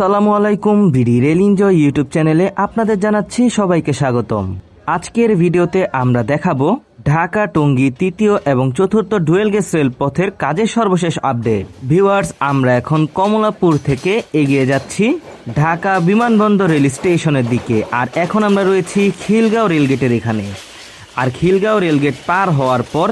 আসসালামু আলাইকুম BD rail enjoy YouTube চ্যানেলে আপনাদের জানাচ্ছি সবাইকে স্বাগতম। আজকের ভিডিওতে আমরা দেখাবো ঢাকা টঙ্গী তৃতীয় এবং চতুর্থ ডুয়েল গেজ রেলপথের কাজের সর্বশেষ আপডেট। ভিউয়ার্স, আমরা এখন কমলাপুর থেকে এগিয়ে যাচ্ছি ঢাকা বিমানবন্দর রেল স্টেশনের দিকে, আর এখন আমরা রয়েছি খিলগাঁও রেলগেটের এখানে। আর খিলগাঁও রেলগেট পার হওয়ার পর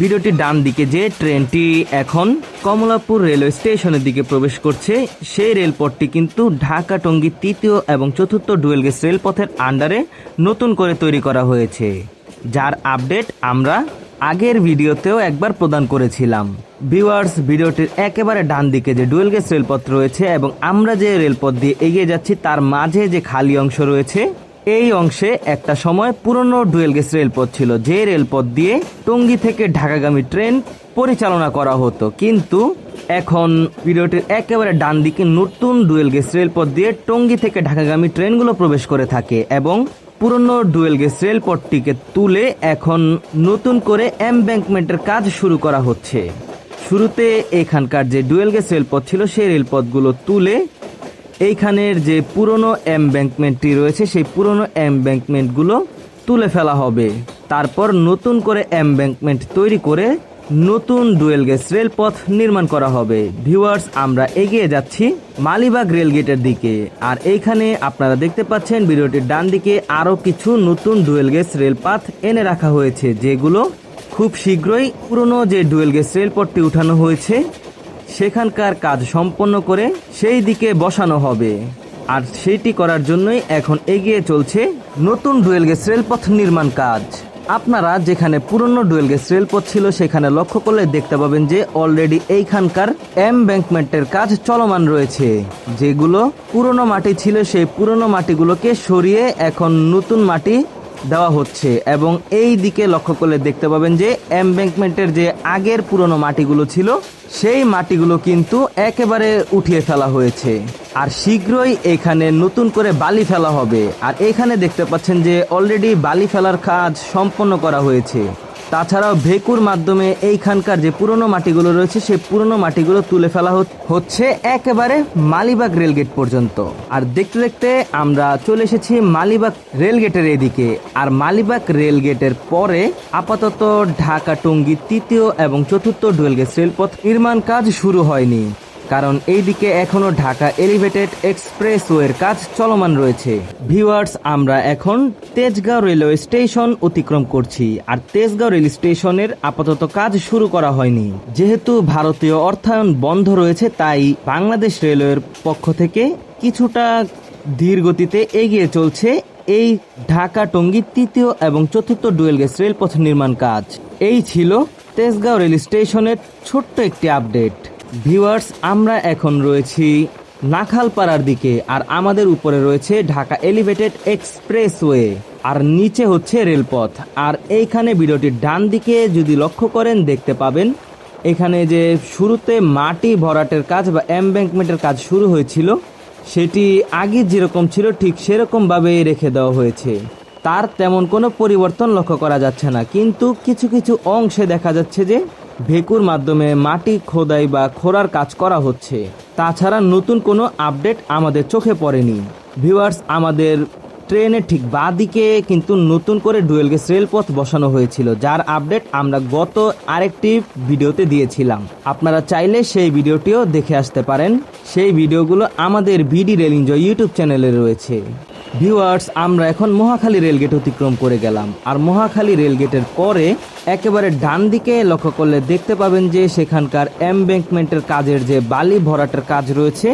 ভিডিওটি ডান দিকে যে ট্রেনটি এখন কমলাপুর রেলওয়ে স্টেশনের দিকে প্রবেশ করছে, সেই রেলপথটি কিন্তু ঢাকা টঙ্গী তৃতীয় এবং চতুর্থ ডুয়েল গেজ রেলপথের আন্ডারে নতুন করে তৈরি করা হয়েছে, যার আপডেট আমরা আগের ভিডিওতেও একবার প্রদান করেছিলাম। ভিউয়ার্স, ভিডিওটির একেবারে ডান দিকে যে ডুয়েল গেজ রেলপথ রয়েছে এবং আমরা যে রেলপথ দিয়ে এগিয়ে যাচ্ছি, তার মাঝে যে খালি অংশ রয়েছে এই অংশে একটা সময় পুরনো ডুয়েল গেজ রেলপথ ছিল, যে রেলপথ দিয়ে টঙ্গী থেকে ঢাকাগামী ট্রেন পরিচালনা করা হতো। কিন্তু এখন ভিডিওটির একেবারে ডান দিকে নতুন ডুয়েল গেজ রেলপথ দিয়ে টঙ্গী থেকে ঢাকাগামী ট্রেনগুলো প্রবেশ করে থাকে এবং পুরনো ডুয়েল গেজ রেলপথটিকে তুলে এখন নতুন করে এমব্যাঙ্কমেন্টের কাজ শুরু করা হচ্ছে। শুরুতে এখানকার যে ডুয়েল গেজ রেলপথ ছিল, সেই রেলপথগুলো তুলে এইখানের যে পুরনো এমব্যাঙ্কমেন্টটি রয়েছে, সেই পুরনো এমব্যাঙ্কমেন্টগুলো তুলে ফেলা হবে। তারপর নতুন করে এমব্যাঙ্কমেন্ট তৈরি করে নতুন ডুয়েল গেজ রেলপথ নির্মাণ করা হবে। ভিউয়ার্স, আমরা এগিয়ে যাচ্ছি মালিবাগ রেলগেটের দিকে। আর এইখানে আপনারা দেখতে পাচ্ছেন ভিডিওটির ডান দিকে আরও কিছু নতুন ডুয়েল গেজ রেলপথ এনে রাখা হয়েছে, যেগুলো খুব শীঘ্রই পুরনো যে ডুয়েল গেজ রেলপথটি উঠানো হয়েছে সেখানকার কাজ সম্পন্ন করে সেই দিকে বসানো হবে। আর সেইটি করার জন্যই এখন এগিয়ে চলছে নতুন ডুয়েল গেজ রেলপথ নির্মাণ কাজ। আপনারা যেখানে পুরনো ডুয়েল গেজ রেলপথ ছিল সেখানে লক্ষ্য করলে দেখতে পাবেন যে অলরেডি এইখানকার এমব্যাঙ্কমেন্টের কাজ চলমান রয়েছে। যেগুলো পুরনো মাটি ছিল সেই পুরনো মাটিগুলোকে সরিয়ে এখন নতুন মাটি দেওয়া হচ্ছে। এবং এই দিকে লক্ষ্য করলে দেখতে পাবেন যে এমব্যাঙ্কমেন্টের যে আগের পুরনো মাটিগুলো ছিল, সেই মাটিগুলো কিন্তু একেবারে উঠিয়ে ফেলা হয়েছে। আর শীঘ্রই এখানে নতুন করে বালি ফেলা হবে। আর এখানে দেখতে পাচ্ছেন যে অলরেডি বালি ফেলার কাজ সম্পন্ন করা হয়েছে। তাছাড়াও ভেকুর মাধ্যমে এইখানকার যে পুরনো মাটিগুলো রয়েছে, সেই পুরনো মাটিগুলো তুলে ফেলা হচ- হচ্ছে একেবারে মালিবাগ রেলগেট পর্যন্ত। আর দেখতে দেখতে আমরা চলে এসেছি মালিবাগ রেলগেটের এদিকে। আর মালিবাগ রেলগেটের পরে আপাতত ঢাকা টঙ্গী তৃতীয় এবং চতুর্থ ডুয়েল গেজ রেলপথ নির্মাণ কাজ শুরু হয়নি। কারণ এইদিকে এখনও ঢাকা এলিভেটেড এক্সপ্রেসওয়ের কাজ চলমান রয়েছে। ভিউয়ার্স, আমরা এখন তেজগাঁও রেলওয়ে স্টেশন অতিক্রম করছি, আর তেজগাঁও রেল স্টেশনের আপাতত কাজ শুরু করা হয়নি। যেহেতু ভারতীয় অর্থায়ন বন্ধ রয়েছে, তাই বাংলাদেশ রেলওয়ের পক্ষ থেকে কিছুটা ধীর গতিতে এগিয়ে চলছে এই ঢাকা টঙ্গী তৃতীয় এবং চতুর্থ ডুয়েল গেজ রেলপথ নির্মাণ কাজ। এই ছিল তেজগাঁও রেল স্টেশনের ছোট্ট একটি আপডেট। ভিউয়ার্স আমরা এখন রয়েছি নাখালপাড়ার দিকে, আর আমাদের উপরে রয়েছে ঢাকা এলিভেটেড এক্সপ্রেসওয়ে আর নিচে হচ্ছে রেলপথ। আর এইখানে ভিডিওটির ডান দিকে যদি লক্ষ্য করেন, দেখতে পাবেন, এখানে যে শুরুতে মাটি ভরাটের কাজ বা এমব্যাঙ্কমেন্টের কাজ শুরু হয়েছিল, সেটি আগে যেরকম ছিল, ঠিক সেরকমভাবেই রেখে দেওয়া হয়েছে। তার তেমন কোনো পরিবর্তন লক্ষ্য করা যাচ্ছে না, কিন্তু কিছু কিছু অংশে দেখা যাচ্ছে যে ভেকুর মাধ্যমে মাটি খোদাই বা খোঁড়ার কাজ করা হচ্ছে। তাছাড়া নতুন কোনো আপডেট আমাদের চোখে পড়েনি। ভিউয়ার্স, আমাদের ট্রেনের ঠিক বাঁ দিকে কিন্তু নতুন করে ডুয়েল গেজ রেলপথ বসানো হয়েছিল, যার আপডেট আমরা গত আরেকটি ভিডিওতে দিয়েছিলাম। আপনারা চাইলে সেই ভিডিওটিও দেখে আসতে পারেন। সেই ভিডিওগুলো আমাদের বিডি রেল এনজয় ইউটিউব চ্যানেলে রয়েছে। ভিউয়ার্স আমরা এখন মহাখালী রেলগেট অতিক্রম করে গেলাম। আর মহাখালী রেলগেটের পরে একেবারে ডান দিকে লক্ষ্য করলে দেখতে পাবেন যে সেখানকার এমব্যাঙ্কমেন্টের কাজের যে বালি ভরাটের কাজ রয়েছে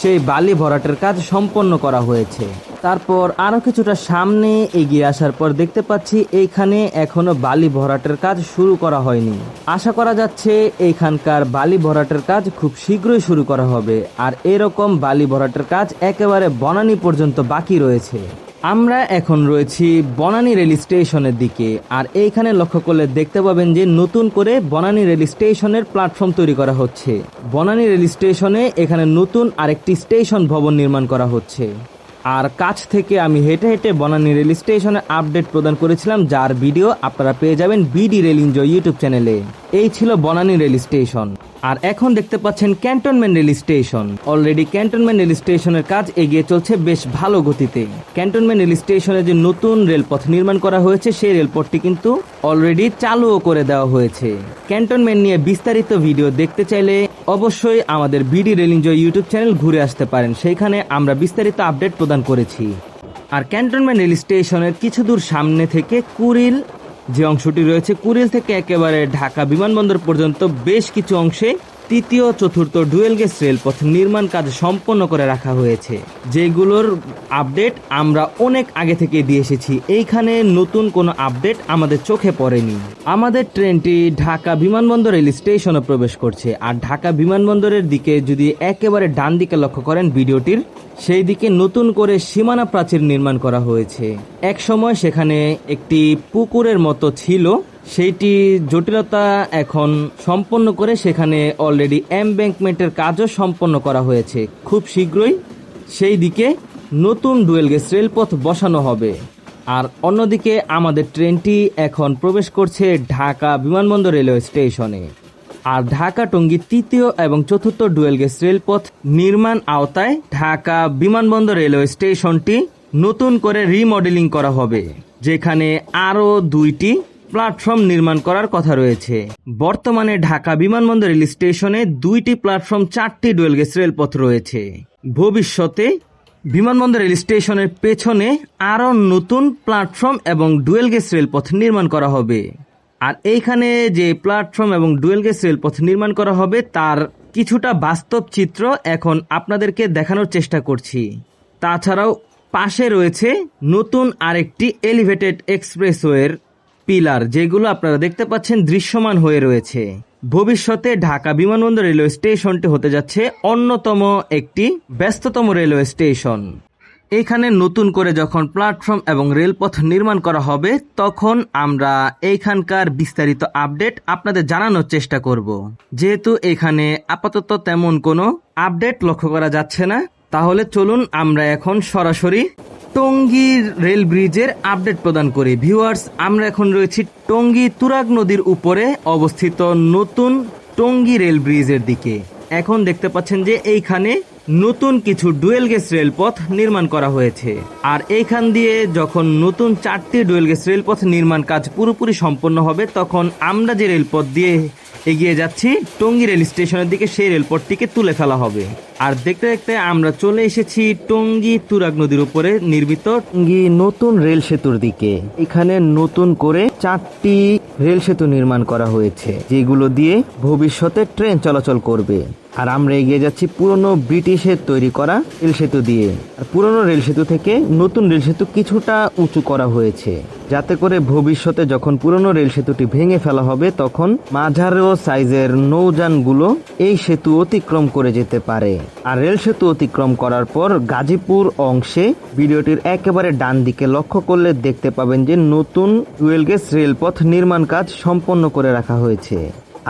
সেই বালি ভরাটের কাজ সম্পন্ন করা হয়েছে। তারপর আরও কিছুটা সামনে এগিয়ে আসার পর দেখতে পাচ্ছি এইখানে এখনও বালি ভরাটের কাজ শুরু করা হয়নি। আশা করা যাচ্ছে এইখানকার বালি ভরাটের কাজ খুব শীঘ্রই শুরু করা হবে, আর এরকম বালি ভরাটের কাজ একেবারে বনানি পর্যন্ত বাকি রয়েছে। আমরা এখন রয়েছি বনানী রেল স্টেশনের দিকে, আর এইখানে লক্ষ্য করলে দেখতে পাবেন যে নতুন করে বনানী রেল স্টেশনের প্ল্যাটফর্ম তৈরি করা হচ্ছে। বনানী রেল স্টেশনে এখানে নতুন আরেকটি স্টেশন ভবন নির্মাণ করা হচ্ছে। আর কাছ থেকে আমি হেঁটে হেঁটে বনানী রেল স্টেশনে আপডেট প্রদান করেছিলাম, যার ভিডিও আপনারা পেয়ে যাবেন বিডি রেল এনজয় ইউটিউব চ্যানেলে। এই ছিল বনানী রেল স্টেশন। আর এখন দেখতে পাচ্ছেন cantonment rail station. Already cantonment rail স্টেশনের কাজ এগিয়ে চলছে বেশ ভালো গতিতে। ক্যান্টনমেন্ট রেল স্টেশনে যে নতুন রেলপথ নির্মাণ করা হয়েছে, সেই রেলপথটি কিন্তু অলরেডি চালুও করে দেওয়া হয়েছে। ক্যান্টনমেন্ট নিয়ে বিস্তারিত ভিডিও দেখতে চাইলে অবশ্যই আমাদের BD rail enjoy YouTube channel ঘুরে আসতে পারেন। সেইখানে আমরা বিস্তারিত আপডেট প্রদান করেছি। আর ক্যান্টনমেন্ট রেল স্টেশনের কিছু দূর সামনে থেকে কুড়িল যে অংশটি রয়েছে কুরিল থেকে একেবারে ঢাকা বিমানবন্দর পর্যন্ত বেশ কিছু অংশে তৃতীয় চতুর্থ ডুয়েল গেজ রেলপথ নির্মাণ কাজ সম্পন্ন করে রাখা হয়েছে। যেগুলোর আপডেট আমরা অনেক আগে থেকে দিয়ে এসেছি। এইখানে নতুন কোনো আপডেট আমাদের চোখে পড়েনি। আমাদের ট্রেনটি ঢাকা বিমানবন্দর রেল স্টেশনে প্রবেশ করছে। আর ঢাকা বিমানবন্দরের দিকে যদি একেবারে ডান দিকে লক্ষ্য করেন ভিডিওটির, সেই দিকে নতুন করে সীমানা প্রাচীর নির্মাণ করা হয়েছে। এক সময় সেখানে একটি পুকুরের মতো ছিল। সেইটি জটিলতা এখন সম্পন্ন করে সেখানে অলরেডি এমব্যাঙ্কমেন্টের কাজও সম্পন্ন করা হয়েছে। খুব শীঘ্রই সেই দিকে নতুন ডুয়েল গেজ রেলপথ বসানো হবে। আর অন্যদিকে আমাদের ট্রেনটি এখন প্রবেশ করছে ঢাকা বিমানবন্দর রেলওয়ে স্টেশনে। আর ঢাকা টঙ্গী তৃতীয় এবং চতুর্থ ডুয়েল গেজ রেলপথ নির্মাণ আওতায় ঢাকা বিমানবন্দর রেলওয়ে স্টেশনটি নতুন করে রিমডেলিং করা হবে, যেখানে আরও দুইটি প্ল্যাটফর্ম নির্মাণ করার কথা রয়েছে। বর্তমানে ঢাকা বিমানবন্দর রেল স্টেশনে দুইটি প্ল্যাটফর্ম, চারটি ডুয়েল গেজ রেলপথ রয়েছে। ভবিষ্যতে বিমানবন্দর রেল স্টেশনের পেছনে আরও নতুন প্ল্যাটফর্ম এবং ডুয়েল গেজ রেলপথ নির্মাণ করা হবে। আর এইখানে যে প্ল্যাটফর্ম এবং ডুয়েল গেজ রেলপথ নির্মাণ করা হবে, তার কিছুটা বাস্তব চিত্র এখন আপনাদেরকে দেখানোর চেষ্টা করছি। তাছাড়াও পাশে রয়েছে নতুন আরেকটি এলিভেটেড এক্সপ্রেসওয়ের পিলার, যেগুলো আপনারা দেখতে পাচ্ছেন দৃশ্যমান হয়ে রয়েছে। ভবিষ্যতে ঢাকা বিমানবন্দর রেলওয়ে স্টেশনটি হতে যাচ্ছে অন্যতম একটি ব্যস্ততম রেলওয়ে স্টেশন। এইখানে নতুন করে যখন প্ল্যাটফর্ম এবং রেলপথ নির্মাণ করা হবে, তখন আমরা এইখানকার বিস্তারিত আপডেট আপনাদের জানানোর চেষ্টা করব। যেহেতু এখানে আপাতত তেমন কোনো আপডেট লক্ষ্য করা যাচ্ছে না তাহলে চলুন আমরা এখন সরাসরি টঙ্গী রেল ব্রিজের আপডেট প্রদান করি। ভিউয়ার্স, আমরা এখন রয়েছি টঙ্গী তুরাগ নদীর উপরে অবস্থিত নতুন টঙ্গী রেল ব্রিজের দিকে। এখন দেখতে পাচ্ছেন যে এইখানে নতুন কিছু ডুয়েল গেস রেলপথ নির্মাণ করা হয়েছে। আর এইখান দিয়ে যখন নতুন চারটি ডুয়েল গেস রেলপথ নির্মাণ কাজ পুরোপুরি সম্পন্ন হবে, তখন আমরা যে রেলপথ দিয়ে এগিয়ে যাচ্ছি, টঙ্গী রেল স্টেশনের দিকে সেই রেলপথটিকে তুলে ফেলা হবে। আর দেখতে দেখতে আমরা চলে এসেছি টঙ্গী তুরাগ নদীর উপরে নির্মিত টঙ্গী নতুন রেল সেতুর দিকে। এখানে নতুন করে চারটি রেল সেতু নির্মাণ করা হয়েছে, যেগুলো দিয়ে ভবিষ্যতে ট্রেন চলাচল করবে। আর আমরা এগিয়ে যাচ্ছি পুরনো ব্রিটিশের তৈরি করা রেল সেতু দিয়ে। আর পুরনো রেল সেতু থেকে নতুন রেল সেতু কিছুটা উঁচু করা হয়েছে, যাতে করে ভবিষ্যতে যখন পুরনো রেল সেতুটি ভেঙে ফেলা হবে, তখন মাঝারো সাইজের নৌযানগুলো এই সেতু অতিক্রম করে যেতে পারে। আর রেল সেতু অতিক্রম করার পর গাজীপুর অংশে ভিডিওটির একেবারে ডান দিকে লক্ষ্য করলে দেখতে পাবেন যে নতুন ডুয়েল গেজ রেলপথ নির্মাণ কাজ সম্পন্ন করে রাখা হয়েছে।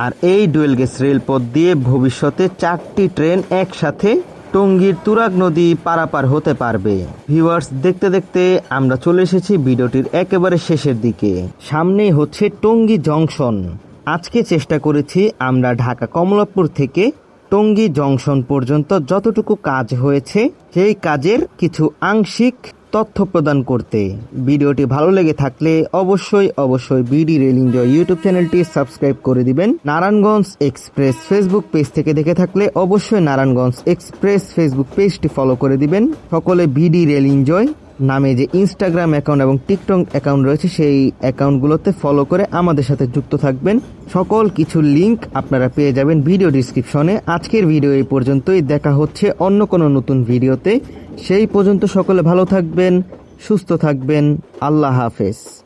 আর এই ডুয়েল গেজ রেলপথ দিয়ে ভবিষ্যতে চারটি ট্রেন একসাথে টঙ্গীর তুরাগ নদী পারাপার হতে পারবে। ভিউয়ার্স, দেখতে দেখতে আমরা চলে এসেছি ভিডিওটির একেবারে শেষের দিকে। সামনেই হচ্ছে টঙ্গী জংশন। আজকে চেষ্টা করেছি আমরা ঢাকা কমলাপুর থেকে টঙ্গী জংশন পর্যন্ত যতটুকু কাজ হয়েছে, সেই কাজের কিছু আংশিক তথ্য প্রদান করতে। ভিডিওটি ভালো লেগে থাকলে অবশ্যই অবশ্যই বিডি রেল এনজয় ইউটিউব চ্যানেলটি সাবস্ক্রাইব করে দিবেন। নারায়ণগঞ্জ এক্সপ্রেস ফেসবুক পেজ থেকে দেখে থাকলে অবশ্যই নারায়ণগঞ্জ এক্সপ্রেস ফেসবুক পেজটি ফলো করে দিবেন। সকলে বিডি রেল এনজয় নামে যে ইনস্টাগ্রাম অ্যাকাউন্ট এবং টিকটক অ্যাকাউন্ট রয়েছে, সেই অ্যাকাউন্টগুলোতে ফলো করে আমাদের সাথে যুক্ত থাকবেন। সকল কিছু লিংক আপনারা পেয়ে যাবেন ভিডিও ডিসক্রিপশনে আজকের ভিডিও এই পর্যন্তই। দেখা হচ্ছে অন্য কোনো নতুন ভিডিওতে সেই পর্যন্ত সকলে ভালো থাকবেন, সুস্থ থাকবেন। আল্লাহ হাফেজ।